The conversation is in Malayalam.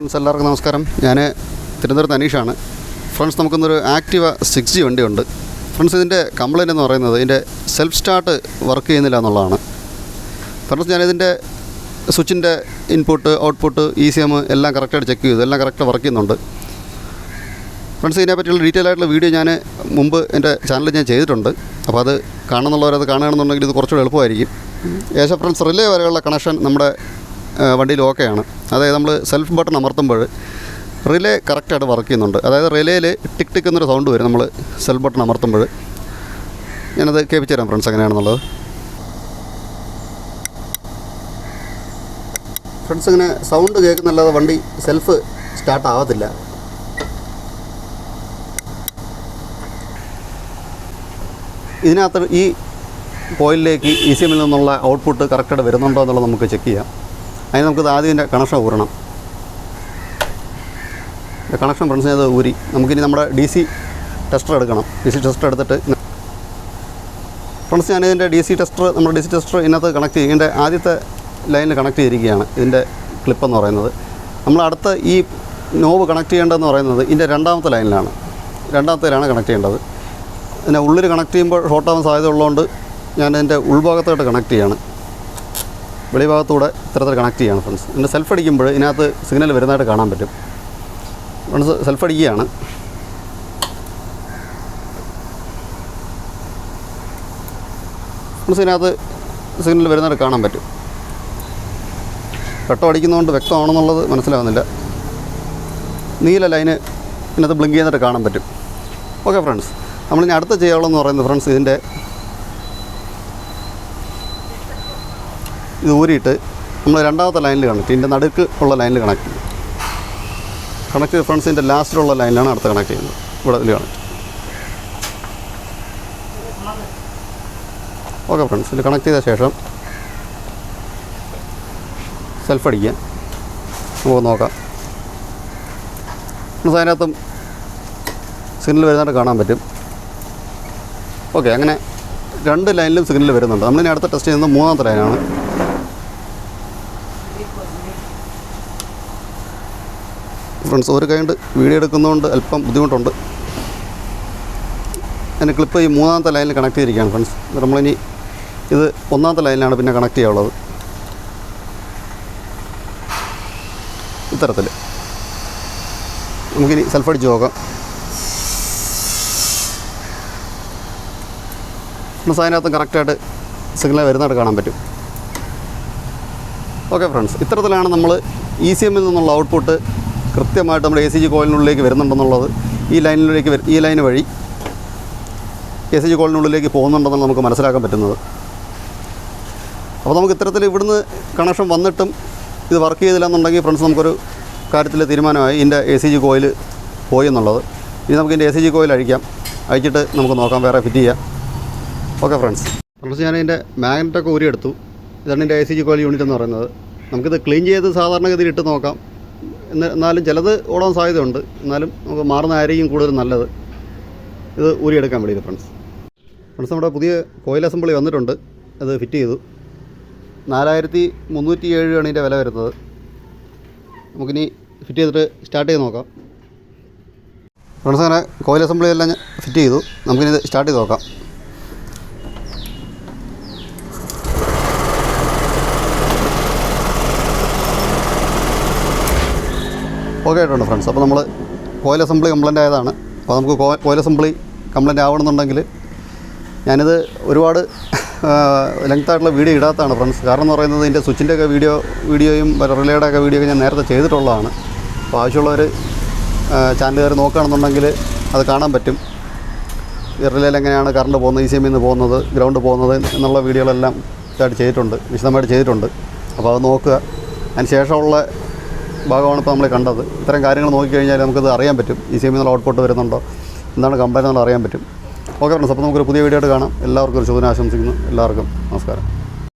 ഫ്രണ്ട്സ് എല്ലാവർക്കും നമസ്കാരം. ഞാൻ തിരുവനന്തപുരത്ത് അനീഷാണ്. ഫ്രണ്ട്സ് നമുക്കൊന്നൊരു ആക്റ്റീവ സിക്സ് ജി വണ്ടിയുണ്ട്. ഫ്രണ്ട്സ് ഇതിന്റെ കംപ്ലയിന്റ് എന്ന് പറയുന്നത് ഇതിന്റെ സെൽഫ് സ്റ്റാർട്ട് വർക്ക് ചെയ്യുന്നില്ല എന്നുള്ളതാണ്. ഫ്രണ്ട്സ് ഞാനിതിന്റെ സ്വിച്ചിന്റെ input output E C M എല്ലാം കറക്റ്റായിട്ട് ചെക്ക് ചെയ്തു. എല്ലാം കറക്റ്റ് വർക്ക് ചെയ്യുന്നുണ്ട്. ഫ്രണ്ട്സ് ഇതിനെ പറ്റിയുള്ള ഡീറ്റെയിൽ ആയിട്ടുള്ള വീഡിയോ ഞാൻ മുമ്പ് എന്റെ ചാനലിൽ ഞാൻ ചെയ്തിട്ടുണ്ട്. അപ്പോൾ അത് കാണുന്നുള്ളവരത് കാണുകയാണെന്നുണ്ടെങ്കിൽ ഇത് കുറച്ചുകൂടെ എളുപ്പമായിരിക്കും. ഏഷ്യ ഫ്രണ്ട്സ് റിലേ വരെയുള്ള കണക്ഷൻ നമ്മുടെ വണ്ടിയിൽ ഓക്കെയാണ്. അതായത് നമ്മൾ സെൽഫ് ബട്ടൺ അമർത്തുമ്പോൾ റിലേ കറക്റ്റായിട്ട് വർക്ക് ചെയ്യുന്നുണ്ട്. അതായത് റിലേയിൽ ടിക് ടിക് എന്നൊരു സൗണ്ട് വരും നമ്മൾ സെൽഫ് ബട്ടൺ അമർത്തുമ്പോൾ. ഞാനത് കേൾപ്പിച്ചു തരാം ഫ്രണ്ട്സ് എങ്ങനെയാണെന്നുള്ളത്. ഫ്രണ്ട്സ് ഇങ്ങനെ സൗണ്ട് കേൾക്കുന്നല്ലാതെ വണ്ടി സെൽഫ് സ്റ്റാർട്ട് ആവത്തില്ല. ഇതിനകത്ത് ഈ കോയിലിലേക്ക് ഇ സി എമ്മിൽ നിന്നുള്ള ഔട്ട്പുട്ട് കറക്റ്റായിട്ട് വരുന്നുണ്ടോ എന്നുള്ളത് നമുക്ക് ചെക്ക് ചെയ്യാം. അതിന് നമുക്കിത് ആദ്യം ഇതിന്റെ കണക്ഷൻ ഊരണം. കണക്ഷൻ ഫ്രണ്ട്സ് ചെയ്ത് ഊരി. നമുക്കിനി നമ്മുടെ ഡി സി ടെസ്റ്റർ എടുക്കണം. ഡി സി ടെസ്റ്റർ എടുത്തിട്ട് ഫ്രണ്ട്സ് ഞാൻ ഇതിന്റെ ഡി സി ടെസ്റ്റർ നമ്മുടെ ഡി സി ടെസ്റ്റർ ഇതിനകത്ത് കണക്ട് ചെയ്യും. ഇതിന്റെ ആദ്യത്തെ ലൈനിൽ കണക്ട് ചെയ്തിരിക്കുകയാണ് ഇതിന്റെ ക്ലിപ്പെന്ന് പറയുന്നത്. നമ്മൾ അടുത്ത ഈ നോവ് കണക്ട് ചെയ്യേണ്ടതെന്ന് പറയുന്നത് ഇതിന്റെ രണ്ടാമത്തെ ലൈനിലാണ് രണ്ടാമത്തേലാണ് കണക്ട് ചെയ്യേണ്ടത്. പിന്നെ ഉള്ളിൽ കണക്ട് ചെയ്യുമ്പോൾ ഷോർട്ടാവാൻ സാധ്യത ഉള്ളതുകൊണ്ട് ഞാൻ ഇതിന്റെ ഉൾഭാഗത്തോട്ട് കണക്ട് ചെയ്യാണ്. വെളിഭാഗത്തൂടെ ഇത്തരത്തിൽ കണക്ട് ചെയ്യാണ് ഫ്രണ്ട്സ് ഇതിന്റെ സെൽഫ് അടിക്കുമ്പോൾ ഇതിനകത്ത് സിഗ്നൽ വരുന്നതായിട്ട് കാണാൻ പറ്റും. ഫ്രണ്ട്സ് സെൽഫ് അടിക്കുകയാണ്. ഫ്രണ്ട്സ് ഇതിനകത്ത് സിഗ്നൽ വരുന്നതായിട്ട് കാണാൻ പറ്റും. വെട്ടം അടിക്കുന്നതുകൊണ്ട് വ്യക്തമാണെന്നുള്ളത് മനസ്സിലാവുന്നില്ല. നീല ലൈന് ഇതിനകത്ത് ബ്ലിങ്ക് ചെയ്യുന്നതായിട്ട് കാണാൻ പറ്റും. ഓക്കെ ഫ്രണ്ട്സ് നമ്മളിനി അടുത്ത ചെയ്യാനുള്ളതെന്ന് പറയുന്നത് ഫ്രണ്ട്സ് ഇതിന്റെ ഇത് ഊരിയിട്ട് നമ്മൾ രണ്ടാമത്തെ ലൈനിൽ കണക്ട് ഇതിന്റെ നടുക്ക് ഉള്ള ലൈനിൽ കണക്ട് ചെയ്യും. കണക്ട് ചെയ്ത ഫ്രണ്ട്സ് ഇതിന്റെ ലാസ്റ്റിലുള്ള ലൈനിലാണ് അടുത്ത് കണക്ട് ചെയ്യുന്നത്. ഇവിടെ ഇതിൽ കണക്ട് ഓക്കെ ഫ്രണ്ട്സ് ഇത് കണക്ട് ചെയ്ത ശേഷം സെൽഫ് അടിക്കുക. നമുക്ക് നോക്കാം. ഫ്രണ്ട്സ് അതിനകത്തും സിഗ്നൽ വരുന്നതായിട്ട് കാണാൻ പറ്റും. ഓക്കെ അങ്ങനെ രണ്ട് ലൈനിലും സിഗ്നൽ വരുന്നുണ്ട്. നമ്മളിനി അടുത്ത ടെസ്റ്റ് ചെയ്യുന്നത് മൂന്നാമത്തെ ലൈനാണ് ഫ്രണ്ട്സ് ഒരു കൈണ്ട് വീഡിയോ എടുക്കുന്നതുകൊണ്ട് അല്പം ബുദ്ധിമുട്ടുണ്ട്. എന്റെ ക്ലിപ്പ് ഈ മൂന്നാമത്തെ ലൈനിൽ കണക്ട് ചെയ്തിരിക്കുകയാണ് ഫ്രണ്ട്സ് നമ്മളിനി ഇത് ഒന്നാമത്തെ ലൈനിലാണ് പിന്നെ കണക്ട് ചെയ്യാനുള്ളത്. ഇത്തരത്തിൽ നമുക്കിനി സെൽഫ് അടിച്ച് നോക്കാം. ഫ്രണ്ട്സ് അതിനകത്ത് കറക്റ്റായിട്ട് സിഗ്നൽ വരുന്നതായിട്ട് കാണാൻ പറ്റും. ഓക്കെ ഫ്രണ്ട്സ് ഇത്തരത്തിലാണ് നമ്മൾ ഇ സി എമ്മിൽ നിന്നുള്ള ഔട്ട്പുട്ട് കൃത്യമായിട്ട് നമ്മുടെ എ സി ജി കോയിലിനുള്ളിലേക്ക് വരുന്നുണ്ടെന്നുള്ളത് ഈ ലൈനിലേക്ക് ഈ ലൈൻ വഴി എ സി ജി കോയിലിനുള്ളിലേക്ക് പോകുന്നുണ്ടെന്നാണ് നമുക്ക് മനസ്സിലാക്കാൻ പറ്റുന്നത്. അപ്പോൾ നമുക്ക് ഇത്തരത്തിൽ ഇവിടുന്ന് കണക്ഷൻ വന്നിട്ടും ഇത് വർക്ക് ചെയ്തില്ല എന്നുണ്ടെങ്കിൽ ഫ്രണ്ട്സ് നമുക്കൊരു കാര്യത്തിൽ തീരുമാനമായി ഇതിന്റെ എ സി ജി കോയിൽ പോയി എന്നുള്ളത്. ഇനി നമുക്ക് ഇതിന്റെ എ സി ജി കോയിൽ അഴിക്കാം. അഴിച്ചിട്ട് നമുക്ക് നോക്കാം വേറെ ഫിറ്റ് ചെയ്യാം. ഓക്കെ ഫ്രണ്ട്സ് ഫ്രണ്ട്സ് ഞാൻ ഇതിന്റെ മാഗ്നറ്റൊക്കെ ഊരിയെടുത്തു. ഇതാണ് എന്റെ A C G coil unit എന്ന് പറയുന്നത്. നമുക്കിത് ക്ലീൻ ചെയ്ത് സാധാരണഗതിയിൽ ഇട്ട് നോക്കാം. എന്നാലും ചിലത് ഓടാൻ സാധ്യതയുണ്ട്. എന്നാലും നമുക്ക് മാറുന്ന ആരെയും കൂടുതൽ നല്ലത്. ഇത് ഊരിയെടുക്കാൻ വേണ്ടിയിട്ട് ഫ്രണ്ട്സ് ഫ്രണ്ട്സ് നമ്മുടെ പുതിയ കോയിൽ അസംബ്ലി വന്നിട്ടുണ്ട്. അത് ഫിറ്റ് ചെയ്തു. നാലായിരത്തി മുന്നൂറ്റി ഏഴ് രൂപയാണ് ഇതിന്റെ വില വരുന്നത്. നമുക്കിനി ഫിറ്റ് ചെയ്തിട്ട് സ്റ്റാർട്ട് ചെയ്ത് നോക്കാം. ഫ്രണ്ട്സ് അങ്ങനെ കോയിൽ അസംബ്ലി എല്ലാം ഫിറ്റ് ചെയ്തു. നമുക്കിനി ഇത് സ്റ്റാർട്ട് ചെയ്ത് നോക്കാം. ഓക്കെ ആയിട്ടുണ്ട് ഫ്രണ്ട്സ് അപ്പോൾ നമ്മൾ കോയിൽ അസംബ്ലി കംപ്ലൈന്റ് ആയതാണ്. അപ്പോൾ നമുക്ക് കോയിൽ അസംബ്ലി കംപ്ലൈന്റ് ആവണമെന്നുണ്ടെങ്കിൽ ഞാനിത് ഒരുപാട് ലെങ്ത് ആയിട്ടുള്ള വീഡിയോ ഇടാത്തതാണ് ഫ്രണ്ട്സ് കാരണം എന്ന് പറയുന്നത് ഇതിന്റെ സ്വിച്ചിന്റെ ഒക്കെ വീഡിയോ വീഡിയോയും റിലേയുടെ ഒക്കെ വീഡിയോ ഞാൻ നേരത്തെ ചെയ്തിട്ടുള്ളതാണ്. അപ്പോൾ ആവശ്യമുള്ളവർ ചാനലുകാർ നോക്കുകയാണെന്നുണ്ടെങ്കിൽ അത് കാണാൻ പറ്റും. റിലേയിൽ എങ്ങനെയാണ് കറണ്ട് പോകുന്നത് ഇ സി എമ്മിൽ നിന്ന് പോകുന്നത് ഗ്രൗണ്ട് പോകുന്നത് എന്നുള്ള വീഡിയോകളെല്ലാം ഇതായിട്ട് ചെയ്തിട്ടുണ്ട് വിശദമായിട്ട് ചെയ്തിട്ടുണ്ട്. അപ്പോൾ അത് നോക്കുക. അതിന് ശേഷമുള്ള ഭാഗമാണ് ഇപ്പോൾ നമ്മൾ കണ്ടത്. ഇത്തരം കാര്യങ്ങൾ നോക്കിക്കഴിഞ്ഞാൽ നമുക്കത് അറിയാൻ പറ്റും. ഇ സി എമ്മിൽ നിന്നുള്ള ഔട്ട്പുട്ട് വരുന്നുണ്ടോ? എന്താണ് കമ്പനി എന്നുള്ള അറിയാൻ പറ്റും. ഓക്കെ ഫ്രണ്ട്സ് അപ്പോൾ നമുക്കൊരു പുതിയ വീഡിയോ ആയിട്ട് കാണാം. എല്ലാവർക്കും ഒരു ശുഭദിനം ആശംസിക്കുന്നു. എല്ലാവർക്കും നമസ്കാരം.